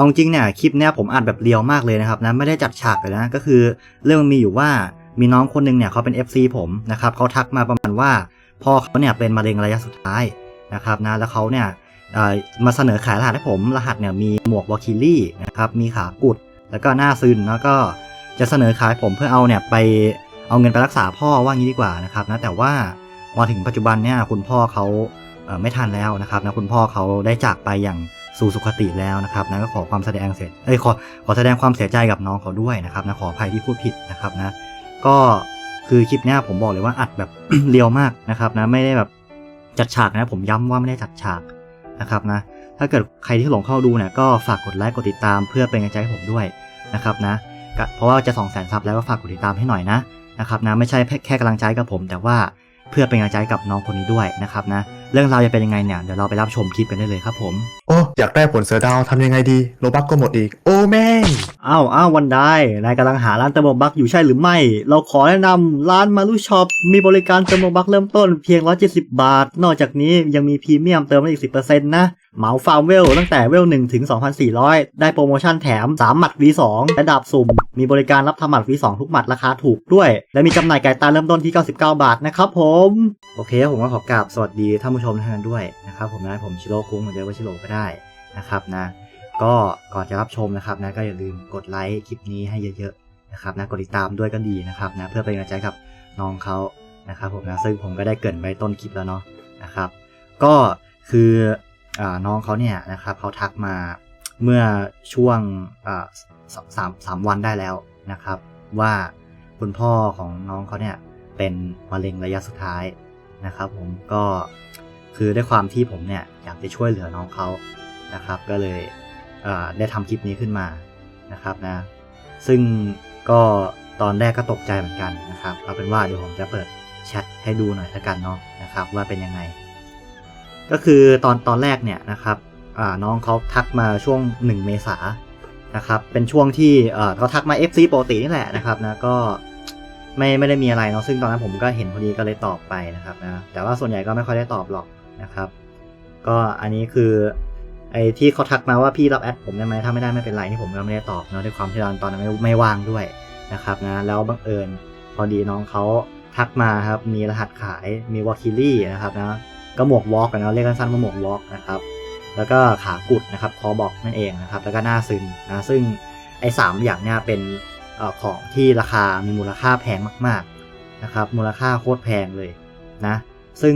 เอาจริงเนี่ยคลิปเนี้ยผมอัดแบบเรียวมากเลยนะครับนะไม่ได้จัดฉากเลยนะก็คือ เรื่องมีอยู่ว่ามีน้องคนหนึงเนี่ยเขาเป็น FC ผมนะครับเขาทักมาประมาณว่าพ่อเขาเนี่ยเป็นมะเร็งระยะสุดท้ายนะครับนะแล้วเขาเนี่ยมาเสนอขายรหัสให้ผมรหัสเนี่ยมีหมวกวอคิลี่นะครับมีขากุด แล้วก็หน้าซึนแล้วก็จะเสนอขายผมเพื่อเอาเนี่ยไปเอาเงินไปรักษาพ่อว่างี้ดีกว่านะครับนะแต่ว่ามาถึงปัจจุบันเนี่ยคุณพ่อเขาไม่ทันแล้วนะครับนะคุณพ่อเขาได้จากไปอย่าง สู่สุคติแล้วนะครับนะก็ขอความแสดงเสียเอ้ยขอขอแสดงความเสียใจกับน้องเขาด้วยนะครับนะขออภัยที่พูดผิดนะครับนะ ก็คือคลิปเนี้ยผมบอกเลยว่าอัดแบบเรียวมากนะครับนะไม่ได้แบบจัดฉากนะผมย้ำว่าไม่ได้จัดฉากนะครับนะถ้าเกิดใครที่หลงเข้าดูเนี่ยก็ฝากกดไลค์กดติดตามเพื่อเป็นกำลังใจให้ผมด้วยนะครับนะเพราะว่าจะ2 0 0 0 0 0ซับแล้วก็ฝากกดติดตามให้หน่อยนะนะครับนะไม่ใช่แค่กำลังใจกับผม แต่ว่าเพื่อเป็นกำลังใจกับน้องคนนี้ด้วยนะครับนะ เรื่องราวจะเป็นยังไงเนี่ยเดี๋ยวเราไปรับชมคลิปกันได้เลยครับผมโอ้อยากได้ผลเสือดาวทำยังไงดีโลบักก็หมดอีก โอ้แม่งอ้าวอ้าววันได้นายกำลังหาร้านเติมโลบักอยู่ใช่หรือไม่ เราขอแนะนำร้านมารุช็อปมีบริการเติมโลบักเริ่มต้นเพียง 170 บาท นอกจากนี้ยังมีพรีเมียมเติมได้อีก 10%นะ เหมาฟาร์มเวลตั้งแต่เวล1ถึง 2,400 ได้โปรโมชั่นแถม 3 หมัด V2 และดาบสุ่ม มีบริการรับทำหมัด V2 ทุกหมัดราคาถูกด้วย และมีจำหน่ายไก่ตาเริ่มต้นที่ 99 บาทนะครับผม โอเคผมก็ขอกราบสวัสดีท่านผู้ชมทุกท่านด้วยนะครับผมนะผมชิโร่คุ้งเหมือนเดิมว่าชิโร่ก็ได้นะครับนะ ก็ก่อนจะรับชมนะครับนะก็อย่าลืมกดไลค์คลิปนี้ให้เยอะๆนะครับนะกดติดตามด้วยก็ดีนะครับนะเพื่อเป็นกำลังใจกับน้องเขานะครับผมนะซึ่งผมก็ได้เกินไว้ต้นคลิปแล้วเนาะนะครับ ก็คือ น้องเขาเนี่ยนะครับเขาทักมาเมื่อช่วงอ่าสสามสามวันได้แล้วนะครับ ว่าคุณพ่อของน้องเขาเนี่ยเป็นมะเร็งระยะสุดท้ายนะครับ ผมก็คือด้วยความที่ผมเนี่ยอยากจะช่วยเหลือน้องเขานะครับ ก็เลยเได้ทำคลิปนี้ขึ้นมานะครับนะ ซึ่งก็ตอนแรกก็ตกใจเหมือนกันนะครับเอาเป็นว่าเดี๋ยวผมจะเปิดแชทให้ดูหน่อยละกันเนาะนะครับ ว่าเป็นยังไง ก็คือตอนตอนแรกเนี่ยนะครับอ่าน้องเขาทักมาช่วง 1 เมษานะครับเป็นช่วงที่เขาทักมา FC ปกตินี่แหละนะครับนะก็ไม่ไม่ได้มีอะไรเนาะซึ่งตอนนั้นผมก็เห็นพอดีก็เลยตอบไปนะครับนะแต่ว่าส่วนใหญ่ก็ไม่ค่อยได้ตอบหรอกนะครับ ก็อันนี้คือไอ้ที่เขาทักมาว่าพี่รับแอดผมได้ไหมถ้าไม่ได้ไม่เป็นไรที่ผมก็ไม่ได้ตอบเนาะด้วยความที่ตอนตอนนั้นไม่ไม่ว่างด้วยนะครับนะแล้วบังเอิญพอดีน้องเขาทักมาครับมีรหัสขายมีวอลคิลี่นะครับนะ ก็หมวกวอล์กนะเรียกสั้นๆว่าหมวกวอล์กนะครับแล้วก็ขากุดนะครับคอบอกนั่นเองนะครับแล้วก็หน้าซึนนะซึ่งไอ้สามอย่างเนี่ยเป็นอของที่ราคามีมูลค่าแพงมากๆนะครับมูลค่าโคตรแพงเลยนะซึ่ง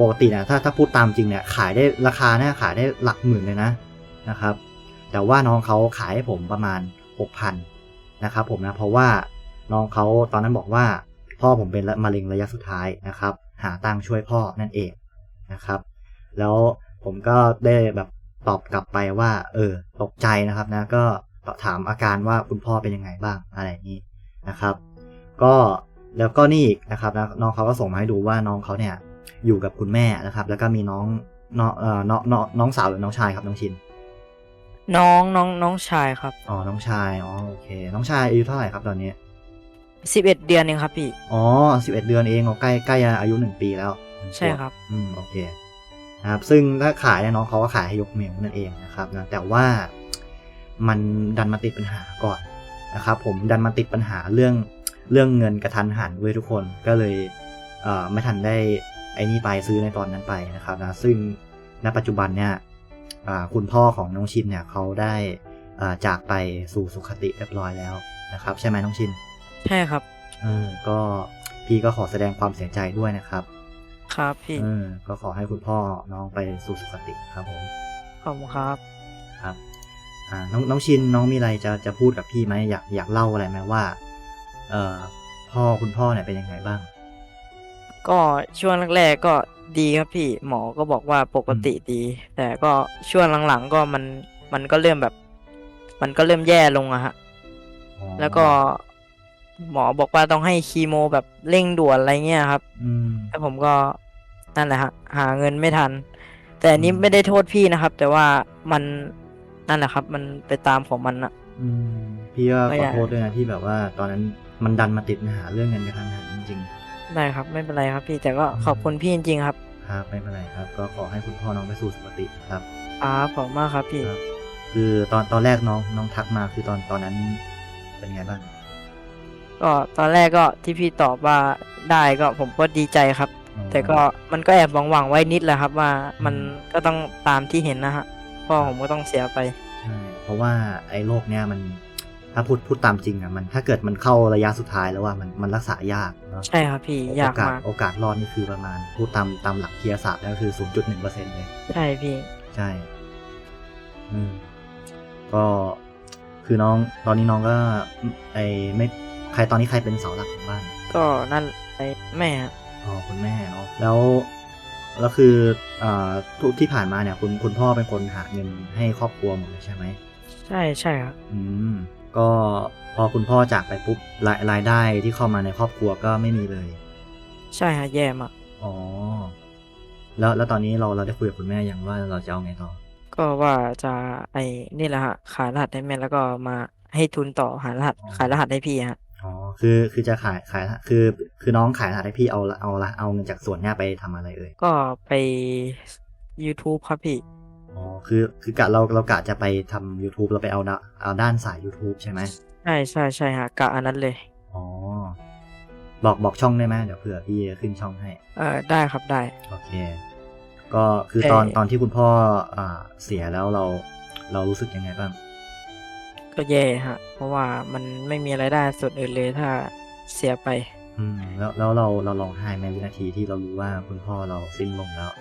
ปกตินะถ้าถ้าพูดตามจริงเนี่ยขายได้ราคาเนี่ยขายได้หลักหมื่นเลยนะนะครับ แต่ว่าน้องเขาขายให้ผมประมาณ 6,000นะครับผมนะเพราะว่าน้องเขาตอนนั้นบอกว่า พ่อผมเป็นมะเร็งระยะสุดท้ายนะครับ หาตังค์ช่วยพ่อนั่นเอง นะครับ แล้วผมก็ได้แบบตอบกลับไปว่า เออ ตกใจนะครับนะก็ถามอาการว่าคุณพ่อเป็นยังไงบ้างอะไรอย่างนี้นะครับ ก็แล้วก็นี่อีกนะครับนะน้องเขาก็ส่งมาให้ดูว่าน้องเขาเนี่ยอยู่กับคุณแม่นะครับ แล้วก็มีน้องน้องเอ่อน้องน้องน้องสาวหรือน้องชายครับน้องชิน น้องน้องน้องชายครับอ๋อน้องชายอ๋อโอเค น้องชายอายุเท่าไหร่ครับตอนนี้สิบเอ็ดเดือนเองครับพี่อ๋อสิบเอ็ดเดือนเองอ๋อใกล้ใกล้จะอายุหนึ่งปีแล้วหนึ่งขว ใช่ครับ อืมโอเคนะครับ ซึ่งถ้าขายเนี่ยน้องเขาก็ขายให้ยกเหมวนั่นเองนะครับนะแต่ว่ามันดันมาติดปัญหาก่อนนะครับ ผมดันมาติดปัญหาเรื่องเรื่องเงินกระทันหันเว้ยทุกคนก็เลยเอ่อไม่ทันได้ไอ้นี่ไปซื้อในตอนนั้นไปนะครับนะซึ่งณปัจจุบันเนี่ยอ่าคุณพ่อของน้องชินเนี่ยเขาได้อ่าจากไปสู่สุคติเรียบร้อยแล้วนะครับ ใช่ไหมน้องชิน ใช่ครับเออก็พี่ก็ขอแสดงความเสียใจด้วยนะครับ ครับพี่เออก็ขอให้คุณพ่อน้องไปสู่สุคติครับผม ขอบคุณครับ ครับ อ่า น้องน้องชินน้องมีอะไรจะจะพูดกับพี่ไหมอยากอยากเล่าอะไรไหมว่า เอ่อ พ่อคุณพ่อเนี่ยเป็นยังไงบ้าง ก็ช่วงแรกๆก็ดีครับพี่ หมอก็บอกว่าปกติดี แต่ก็ช่วงหลังๆก็มันมันก็เริ่มแบบ มันก็เริ่มแย่ลงอะฮะอ๋อแล้วก็ หมอบอกว่าต้องให้คีโมแบบเร่งด่วนอะไรเงี้ยครับ อืมแต่ผมก็นั่นแหละฮะหาเงินไม่ทัน แต่อันนี้อืมไม่ได้โทษพี่นะครับ แต่ว่ามันนั่นแหละครับ มันไปตามของมันอะ อืม พี่ก็ไม่ขอได้ โทษด้วยนะที่แบบว่า ตอนนั้นมันดันมาติดปัญหาเรื่องเงินกระทันหันจริง ได้ครับ ไม่เป็นไรครับ พี่แต่ก็ขอบคุณพี่จริงๆครับๆ ครับไม่เป็นไรครับ ก็ขอให้คุณพ่อน้องไปสู่สุคติครับ ครับขอบคุณมากครับพี่ ครับ คือตอนตอนแรกน้องน้องทักมาคือตอนตอนนั้นเป็นไงบ้าง ก็ตอนแรกก็ที่พี่ตอบว่าได้ก็ผมก็ดีใจครับอ๋อแต่ก็มันก็แอบหวังๆไว้นิดแหละครับ ว่ามันก็ต้องตามที่เห็นนะฮะพ่อผมก็ต้องเสียไปใช่เพราะว่าไอ้โรคเนี้ยมันถ้าพูดพูดตามจริงอะมันถ้าเกิดมันเข้าระยะสุดท้ายแล้วว่ามันมันรักษายากเนาะใช่ครับพี่ยากโอกาสมากโอกาสรอดนี่คือประมาณพูดตามตามหลักวิทยาศาสตร์แล้วคือ 0.1%เลยใช่พี่ใช่อืมก็คือน้องตอนนี้น้องก็ไอไม่ ใครตอนนี้ใครเป็นเสาหลักของบ้าน ก็นั่นไอ้แม่ฮะอ๋อคุณแม่เนาะแล้วแล้วคืออ่าทุกที่ผ่านมาเนี่ยคุณคุณพ่อเป็นคนหาเงินให้ครอบครัวหมดเลยใช่ไหมใช่ใช่ครับอืมก็พอคุณพ่อจากไปปุ๊บรายรายได้ที่เข้ามาในครอบครัวก็ไม่มีเลยใช่ฮะแย่มากอ๋อแล้วแล้วตอนนี้เราเราได้คุยกับคุณแม่ยังว่าเราจะเอาไงต่อ ก็ว่าจะไอ้นี่แหละฮะขายรหัสให้แม่แล้วก็มาให้ทุนต่อหารหัสอ๋อขายรหัสให้พี่ฮะ อ๋อคือคือจะขายขายคือ คือน้องขายรหัสให้พี่เอาละเอาละเอาเงินจากส่วนเนี้ยไปทำอะไรเอ่ยก็ไป YouTube ครับพี่อ๋อคือคือกะเราเรากะจะไปทำ YouTube เราไปเอาดะเอาด้านสาย YouTube ใช่ไหมใช่ใช่ใช่ฮะกะอันนั้นเลยอ๋อบอกบอกช่องได้ไหมเดี๋ยวเผื่อพี่จะขึ้นช่องให้ เออได้ครับได้โอเค ก็คือตอนเอ่อตอนที่คุณพ่ออ่าเสียแล้วเราเรารู้สึกยังไงบ้าง ก็แย่ฮะ เพราะว่ามันไม่มีอะไรายได้ส่วนอื่นเลยถ้าเสียไป อืมแล้วแล้วเราเราร้องไห้ในวินาทีที่เรารู้ว่าคุณพ่อเราสิ้นลมแล้ว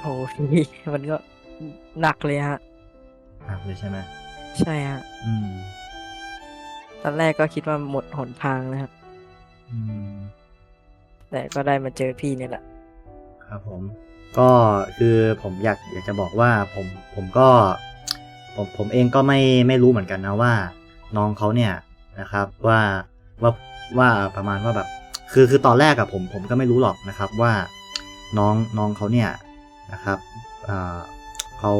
โอ้โหพี่มันก็หนักเลยฮะหนักเลยใช่ไหมใช่ฮะอืม ตอนแรกก็คิดว่าหมดหนทางนะครับอืม แต่ก็ได้มาเจอพี่นี่แหละ ครับผม ก็คือผมอยากอยากจะบอกว่าผมผมก็ ผมผมเองก็ไม่ไม่รู้เหมือนกันนะว่า น้องเขาเนี่ยนะครับว่าว่าว่าประมาณว่าแบบ คือคือตอนแรกอะผมผมก็ไม่รู้หรอกนะครับว่าน้องน้องเขาเนี่ยนะครับเขา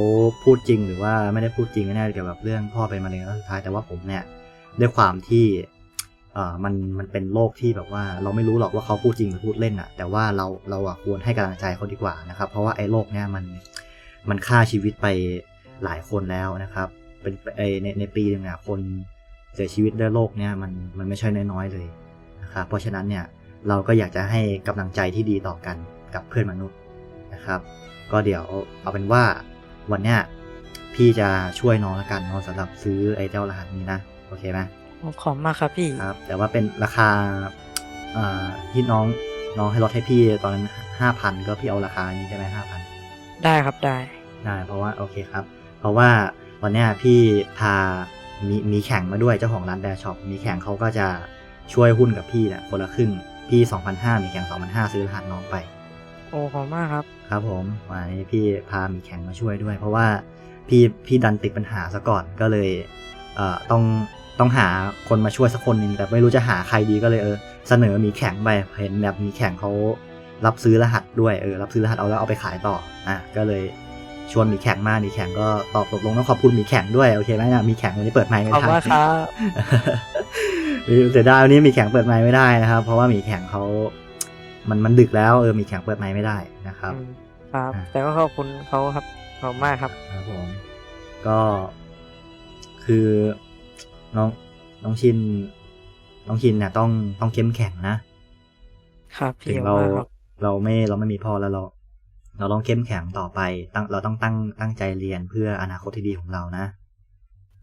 พูดจริงหรือว่าไม่ได้พูดจริงแน่เกี่ยวกับเรื่องพ่อเป็นมะเร็งระยะสุดท้ายแต่ว่าผมเนี่ยด้วยความที่มันมันเป็นโรคที่แบบว่าเราไม่รู้หรอกว่าเขาพูดจริงหรือพูดเล่นอะแต่ว่าเราเราควรให้กำลังใจเขาดีกว่านะครับ เพราะว่าไอ้โรคเนี้ยมันมันฆ่าชีวิตไป หลายคนแล้วนะครับ เป็นไอในในปีหนึงอะคนเสียชีวิตด้วยโรคเนี้ยมันมันไม่ใช่น้อยๆเลยนะครับเพราะฉะนั้นเนี่ยเราก็อยากจะให้กำลังใจที่ดีต่อกันกับเพื่อนมนุษย์นะครับ ก็เดี๋ยวเอาเป็นว่าวันเนี้ยพี่จะช่วยน้องละกันเนาะสำหรับซื้อไอ้เจ้ารหัสนี้นะโอเคไหมขอบคุณมากครับพี่ครับ แต่ว่าเป็นราคาอ่าที่น้องน้องให้ลดให้พี่ตอนนั้นห้าพันก็พี่เอาราคานี้ใช่ไหมห้าพันได้ครับได้ได้เพราะว่าโอเคครับ เพราะว่าวันเนี้ยพี่พามีมีแข่งมาด้วยเจ้าของร้านแบร์ช็อปมีแข่งเขาก็จะช่วยหุ้นกับพี่เนี่ยคนละครึ่ง พี่ 2,500มีแข่ง2,500ซื้อรหัสน้องไป โอ้ขอบคุณมากครับ ครับผมวันนี้พี่พามีแข่งมาช่วยด้วย เพราะว่าพี่พี่ดันติดปัญหาซะก่อนก็เลยเอ่อต้องต้องหาคนมาช่วยสักคนหนึ่งแต่ไม่รู้จะหาใครดีก็เลยเออเสนอมีแข่งไปเห็นแบบมีแข่งเขารับซื้อรหัสด้วยเออรับซื้อรหัสเอาแล้วเอาไปขายต่ออะก็เลย ชวนมีแข่งมามีแข่งก็ตอบตกลงต้องขอบคุณมีแข่งด้วยโอเคไหมนะมีแข่งวันนี้เปิดไมค์ไม่ขอบทัคุณนมากครับเสียดายวันนี้มีแข่งเปิดไมค์ไม่ได้นะครับ เพราะว่ามีแข่งเขามันมันดึกแล้วเออมีแข่งเปิดไมค์ไม่ได้นะครับอืมครับอ่าแต่ก็ขอบคุณเขาครับขอบคุณมากครับครับผมก็คือน้องน้องชินน้องชินเนี่ยต้องต้องเข้มแข็งนะครับถึพี่งขอบเราคุณมากครับเราไม่เราไม่มีพ่อแล้วเรา เราต้องเข้มแข็งต่อไปตั้งเราต้องตั้งตั้งใจเรียนเพื่ออนาคตที่ดีของเรานะ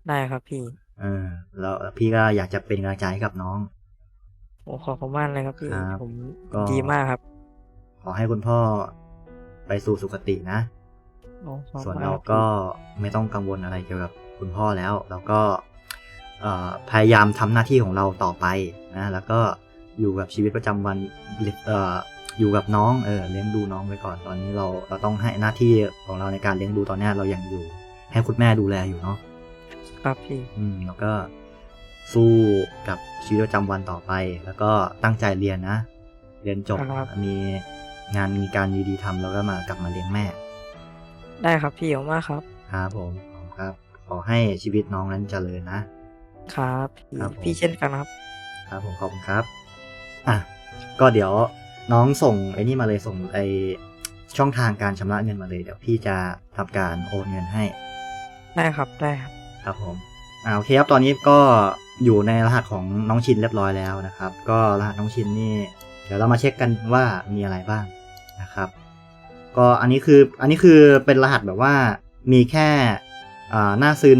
ได้ครับพี่ เออแล้วพี่ก็อยากจะเป็นกำลังใจให้กับน้องโอ้ขอบคุณมากเลยครับพี่ครับผมก็ดีมากครับ ขอให้คุณพ่อไปสู่สุคตินะโอ้ขอบส่วนคุณมเราคบก็ไม่ต้องกังวลอะไรเกี่ยวกับคุณพ่อแล้ว เราก็เอ่อพยายามทำหน้าที่ของเราต่อไปนะ แล้วก็อยู่กับชีวิตประจำวันเอ่ออยู่กับน้องเออเลี้ยงดูน้องไว้ก่อนตอนนี้เราเราต้องให้หน้าที่ของเราในการเลี้ยงดูตอนเนี้ยเรายังอยู่ ให้คุณแม่ดูแลอยู่เนาะครับพี่อืมแล้วก็สู้กับชีวิตประจำวันต่อไป แล้วก็ตั้งใจเรียนนะ เรียนจบครับมีงานมีการดีๆทำแล้วก็มากลับมาเลี้ยงแม่ ได้ครับพี่ขอบคุณมากครับครับผมขอบคุณครับ ขอให้ชีวิตน้องนั้นเจริญนะครับพี่ครับผมพี่เช่นกันครับ ครับผมขอบคุณครับ อะก็เดี๋ยว น้องส่งไอ้นี่มาเลยส่งไอช่องทางการชำระเงินมาเลยเดี๋ยวพี่จะทำการโอนเงินให้ได้ครับได้ครับคครับผมอ่าโอเคครับตอนนี้ก็อยู่ในรหัสของน้องชินเรียบร้อยแล้วนะครับ ก็รหัสน้องชินนี่ เดี๋ยวเรามาเช็คกันว่ามีอะไรบ้างนะครับ ก็อันนี้คืออันนี้คือเป็นรหัสแบบว่ามีแค่อ่าหน้าซึน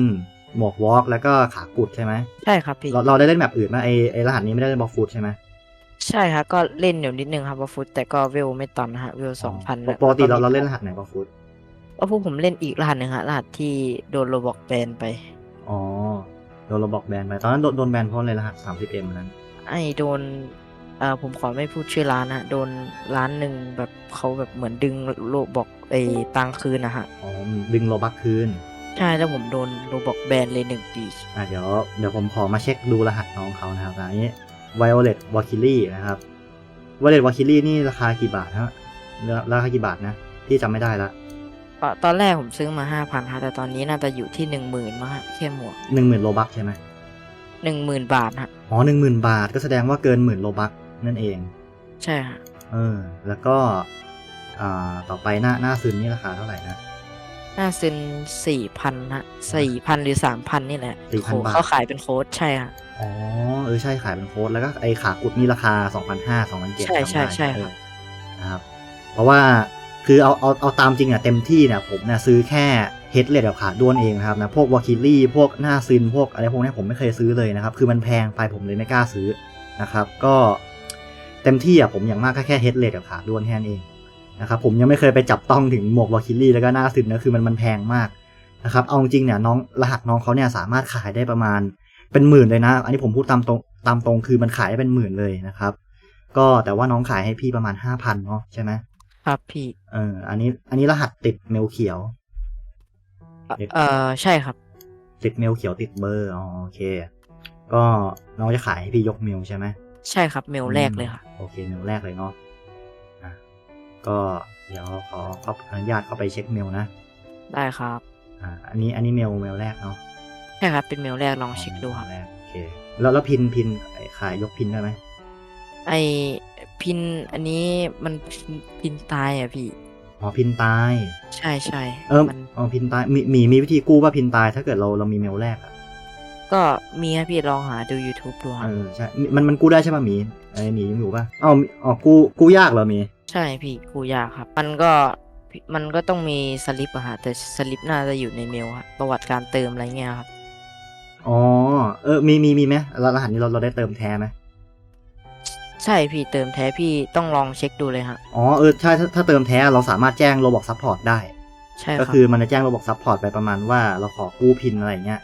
หมวกวอล์กแล้วก็ขากุดใช่ไหมใช่ครับพี่เราเราได้เล่นแบบอื่นไหมไอไอรหัสนี้ไม่ได้เล่นบอลฟูดใช่ไหม ใช่ครับก็เล่นอยู่นิดนึงครับว่าฟุตแต่ก็เวลไม่ตันนะฮะเวลสองพันปกติเราเราเล่นรหัสไหนบอลฟูดว่าพวกผมเล่นอีกรหัสหนึ่งฮะรหัสที่โดนโรบอกแบนไป อ๋อ โดนเราบอกแบนไป ตอนนั้นโดนโดนแบนเพราะเลยรหัสสามสิบเอ็มนั้น ไอ้โดนเอ่อผมขอไม่พูดชื่อร้านนะโดนร้านหนึ่งแบบเขาแบบเหมือนดึงโรบอกไอ้ตังค์คืนนะฮะ อ๋อ ดึงโลบักคืน ใช่แล้วผมโดนโรบอกแบนเลยหนึ่งปี อะเดี๋ยวเดี๋ยวผมขอมาเช็คดูรหัสน้องเขานะครับอันนี้ Violet w a k i l i นะครับ Violet w a k i l i นี่ราคากี่บาทฮะราคากี่บาทนะพี่จำไม่ได้ละเอ่อตอนแรกผมซื้อมาห้าพันฮะแต่ตอนนี้น่าจะอยู่ที่หนึ่งหมื่นมาฮะแค่หมวกหนึ่งหมื่นโลบักใช่ไหมหนึ่งหมื่นบาทฮะอ๋อหนึ่งหมื่นบาทก็แสดงว่าเกินหมื่นโลบักนั่นเอง ใช่ฮะเออ แล้วก็ อ่า ต่อไปหน้าหน้าซึนนี่ราคาเท่าไหร่นะ น่าซื้อสี่พันฮะสี่พันหรือสามพันนี่แหละ4,000โค้ดบาท เขาขายเป็นโค้ดใช่ฮะ อ๋อเออใช่ขายเป็นโค้ดแล้วก็ไอขากุดนี่ราคา 2,500 2,700ใช่ใช่ใช่ครับ นะครับ เพราะว่าคือเอาเอาเอาตามจริงอะเต็มที่เนี่ยผมเนี่ยซื้อแค่เฮดเลดกับขาด้วนเองนะครับนะพวกวาคิลี่พวกหน้าซินพวกอะไรพวกเนี้ยผมไม่เคยซื้อเลยนะครับ คือมันแพงไปผมเลยไม่กล้าซื้อนะครับ ก็เต็มที่อะผมอย่างมากก็แค่เฮดเลดกับขาด้วนแค่นั้นเอง นะครับผมยังไม่เคยไปจับต้องถึงหมวกวาคิลี่แล้วก็หน้าซินนะคือมันมันแพงมากนะครับเอาจริงเนี่ยน้องรหัสน้องเขาเนี่ยสามารถขายได้ประมาณเป็นหมื่นเลยนะ อันนี้ผมพูดตามตรงตามตรงคือมันขายได้เป็นหมื่นเลยนะครับ ก็แต่ว่าน้องขายให้พี่ประมาณห้าพันเนาะใช่ไหมครับพี่เอออันนี้ อันนี้รหัสติดเมลเขียว เอ่อเออใช่ครับ ติดเมลเขียวติดเบอร์อ๋อโอเค ก็น้องจะขายให้พี่ยกเมลใช่ไหมใช่ครับเมลแรกเลยค่ะโอเคเมลแรกเลยเนาะอะ ก็เดี๋ยวขอขออนุญาตเข้าไปเช็คเมลนะ ได้ครับ อ่า อันนี้อันนี้เมลเมลแรกเนาะ ใช่ครับ เป็นเมลแรกลองเช็คดูครับเมลแรกโอเค แล้วแล้วพินพินไอ้ขายยกพินได้ไหม ไอพินอันนี้มันพินพินตายอะพี่ อ๋อพินตาย ใช่ใช่เออมันอ๋อพินตายมีมีมีวิธีกู้ป่ะพินตายถ้าเกิดเราเรามีเมลแรกอะก็มีครับพี่ลองหาดู YouTube ดูคเอรับอใช่ มันมันกู้ได้ใช่ป่ะหมีไอ้หมียังอยู่ป่ะอ๋อมีอ๋อกู้กู้ยากเหรอหมี ใช่พี่กูยากครับ มันก็มันก็ต้องมีสลิปอะฮะแต่สลิปน่าจะอยู่ในเมลครับประวัติการเติมอะไรเงี้ยครับอ๋อ เออ มีมีมีไหมแล้วรหัสนี้เราเราได้เติมแท้ไหมใช่พี่เติมแท้พี่ต้องลองเช็คดูเลยฮะอ๋อเออใช่ถ้าถ้าเติมแท้เราสามารถแจ้ง Roblox Support ได้ ใช่คก็รับคือมันจะแจ้ง Roblox Support ไปประมาณว่าเราขอกู้พินอะไรอย่างเงี้ย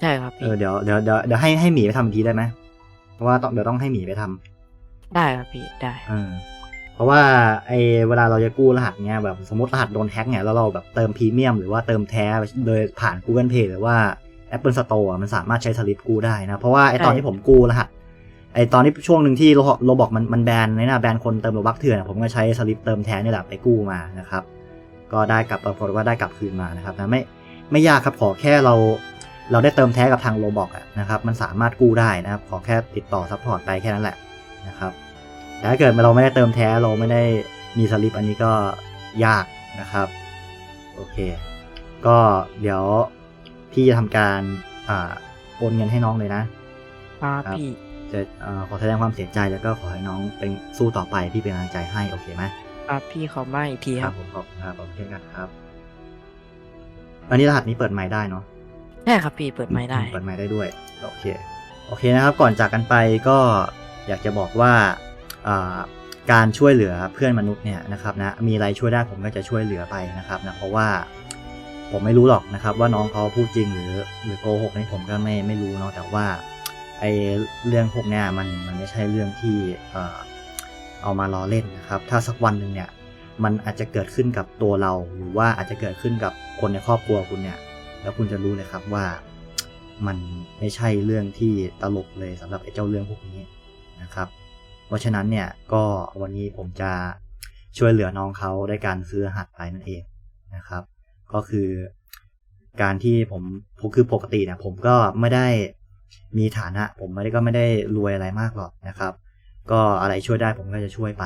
ใช่ครับเอพี่อเดี๋ยวเดี๋ยวเดี๋ยวเดี๋ยวให้ให้หมีไปทำอีกทีได้ไหมเพราะว่าต้องเดี๋ยวต้องให้หมีไปทำได้ครับพี่ได้ เออ เพราะว่าไอเวลาเราจะกู้รหัสเงี้ยแบบสมมติรหัสโดนแฮ็กเนี่ยแล้วเราแบบเติมพรีเมียมหรือว่าเติมแท้โดยผ่าน Google Pay หรือว่า Apple Store มันสามารถใช้สลิปกู้ได้นะเพราะว่าไอตอนที่ผมกู้รหัสไอตอนที่ช่วงหนึ่งที่โรบอกมันมันแบนในหนะแบนคนเติมโลบักเถื่อนผมก็ใช้สลิปเติมแท้นี่แหละไปกู้มานะครับ ก็ได้กลับปรากฏว่าได้กลับคืนมานะครับนะไม่ไม่ยากครับขอแค่เราเราได้เติมแท้กับทางโรบอกนะครับ มันสามารถกู้ได้นะครับ ขอแค่ติดต่อซัพพอร์ตไปแค่นั้นแหละนะครับ แต่ถ้าเกิดเราไม่ได้เติมแท้เราไม่ได้มีสลิปอันนี้ก็ยากนะครับ โอเค ก็เดี๋ยวพี่จะทำการอ่าโอนเงินให้น้องเลยนะ ครับครับพี่จะเอ่อขอแสดงความเสียใจแล้วก็ขอให้น้องเป็นสู้ต่อไปพี่เป็นกำลังใจให้โอเคไหมครับพี่ขอมาอีกทีคครัรับบผมขอบคุณครับโอเคกันครับ อันนี้รหัสนี้เปิดไมค์ได้เนาะใช่ครับพี่เปิดไม้ได้ เปิดไมค์ได้ด้วย โอเค โอเคนะครับ ก่อนจากกันไปก็อยากจะบอกว่าอ่า การช่วยเหลือเพื่อนมนุษย์เนี่ยนะครับนะมีอะไรช่วยได้ผมก็จะช่วยเหลือไปนะครับนะเพราะว่าผมไม่รู้หรอกนะครับ ว่าน้องเขาพูดจริงหรือหรือโกหกนี่ผมก็ไม่ไม่รู้เนาะแต่ว่าไอเรื่องพวกเนี้ยมันมันไม่ใช่เรื่องที่เออเอามาล้อเล่นนะครับ ถ้าสักวันหนึ่งเนี่ยมันอาจจะเกิดขึ้นกับตัวเรา หรือว่าอาจจะเกิดขึ้นกับคนในครอบครัวคุณเนี่ย แล้วคุณจะรู้เลยครับว่ามันไม่ใช่เรื่องที่ตลกเลยสำหรับไอ้เจ้าเรื่องพวกนี้นะครับ เพราะฉะนั้นเนี่ยก็วันนี้ผมจะช่วยเหลือน้องเขาด้วยการซื้อรหัสไปนั่นเองนะครับ ก็คือการที่ผมคือปกติเนี่ยผมก็ไม่ได้มีฐานะ ผมไม่ได้ก็ไม่ได้รวยอะไรมากหรอกนะครับ ก็อะไรช่วยได้ผมก็จะช่วยไป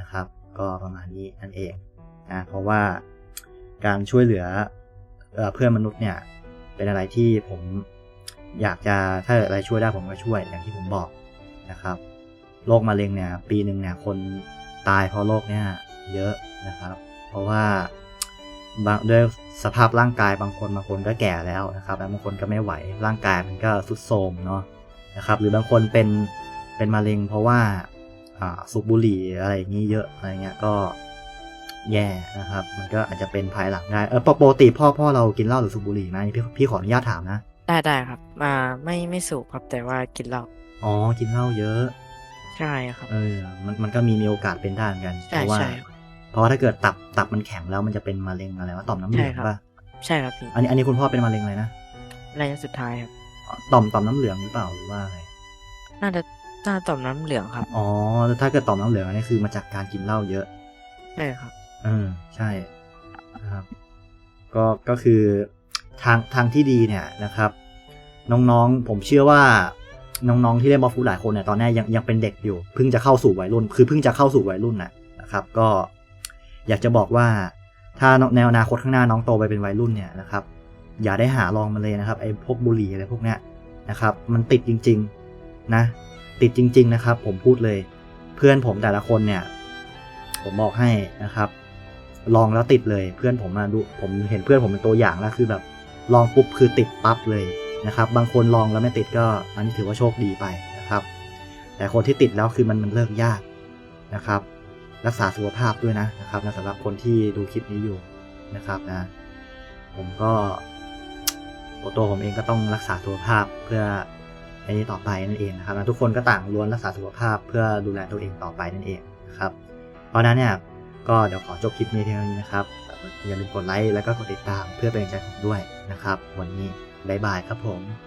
นะครับ ก็ประมาณนี้นั่นเองนะเพราะว่าการช่วยเหลือเอเพื่อนมนุษย์เนี่ยเป็นอะไรที่ผมอยากจะถ้าอะไรช่วยได้ผมก็ช่วยอย่างที่ผมบอกนะครับ โรคมะเร็งเนี่ยปีหนึ่งเนี่ยคนตายเพราะโรคเนี่ยเยอะนะครับ เพราะว่าบางด้วยสภาพร่างกายบางคนบางคนก็แก่แล้วนะครับแล้วบางคนก็ไม่ไหวร่างกายมันก็ทรุดโทรมเนาะนะครับหรือบางคนเป็นเป็นมะเร็งเพราะว่าอ่าสูบบุหรี่อะไรอย่างนี้เยอะอะไรเงี้ยก็แย่นะครับ มันก็อาจจะเป็นภายหลังได้เออปกติพ่อพ่อเรากินเหล้าหรือสูบบุหรี่ไหมพี่พี่ขออนุญาตถามนะได้ได้ครับอ่าไม่ไม่สูบครับแต่ว่ากินเหล้าอ๋อกินเหล้าเยอะ ใช่ครับ เออ มันมันก็มีมีโอกาสเป็นได้เหมือนกันใช่เพราะว่าใช่เพราะว่าถ้าเกิดตับตับมันแข็งแล้วมันจะเป็นมะเร็งอะไรวะต่อมน้ำเหลืองใช่ครับป่ะใช่ครับพี่อันนี้อันนี้คุณพ่อเป็นมะเร็งอะไรนะระยะสุดท้ายครับต่อมต่อมน้ำเหลืองหรือเปล่าหรือว่าอะไรน่าจะน่าต่อมน้ำเหลืองครับอ๋อแล้วถ้าเกิดต่อมน้ำเหลืองอันนี้คือมาจากการกินเหล้าเยอะใช่ครับเออใช่นะครับ ก็ก็คือทางทางที่ดีเนี่ยนะครับ น้องๆผมเชื่อว่า น้องๆที่เล่นบอลฟูหลายคนเนี่ยตอนนี้ยังยังเป็นเด็กอยู่เพิ่งจะเข้าสู่วัยรุ่น คือเพิ่งจะเข้าสู่วัยรุ่นนะนะครับ ก็อยากจะบอกว่าถ้าในอนาคตข้างหน้าน้องโตไปเป็นวัยรุ่นเนี่ยนะครับ อย่าได้หาลองมันเลยนะครับไอ้พวกบุหรี่อะไรพวกเนี้ยนะครับ มันติดจริง ๆนะ ติดจริง ๆ นะครับ ผมพูดเลย เพื่อนผมแต่ละคนเนี่ย ผมบอกให้นะครับ ลองแล้วติดเลย เพื่อนผมมาดูผมเห็นเพื่อนผมเป็นตัวอย่างแล้วคือแบบ ลองปุ๊บคือติดปั๊บเลย นะครับ บางคนลองแล้วไม่ติดก็อันนี้ถือว่าโชคดีไปนะครับ แต่คนที่ติดแล้วคือมันมันเลิกยากนะครับ รักษาสุขภาพด้วยนะนะครับนะสำหรับคนที่ดูคลิปนี้อยู่นะครับนะ ผมก็ตัวผมเองก็ต้องรักษาสุขภาพเพื่อไอ้นี้ต่อไปนั่นเองนะครับนะทุกคนก็ต่างล้วนรักษาสุขภาพเพื่อดูแลตัวเองต่อไปนั่นเองนะครับ เพราะฉะนั้นเนี่ยก็เดี๋ยวขอจบคลิปนี้เท่านี้นะครับ อย่าลืมกดไลค์แล้วก็กดติดตามเพื่อเป็นกำลังใจผมด้วยนะครับ วันนี้ บ๊ายบายครับผม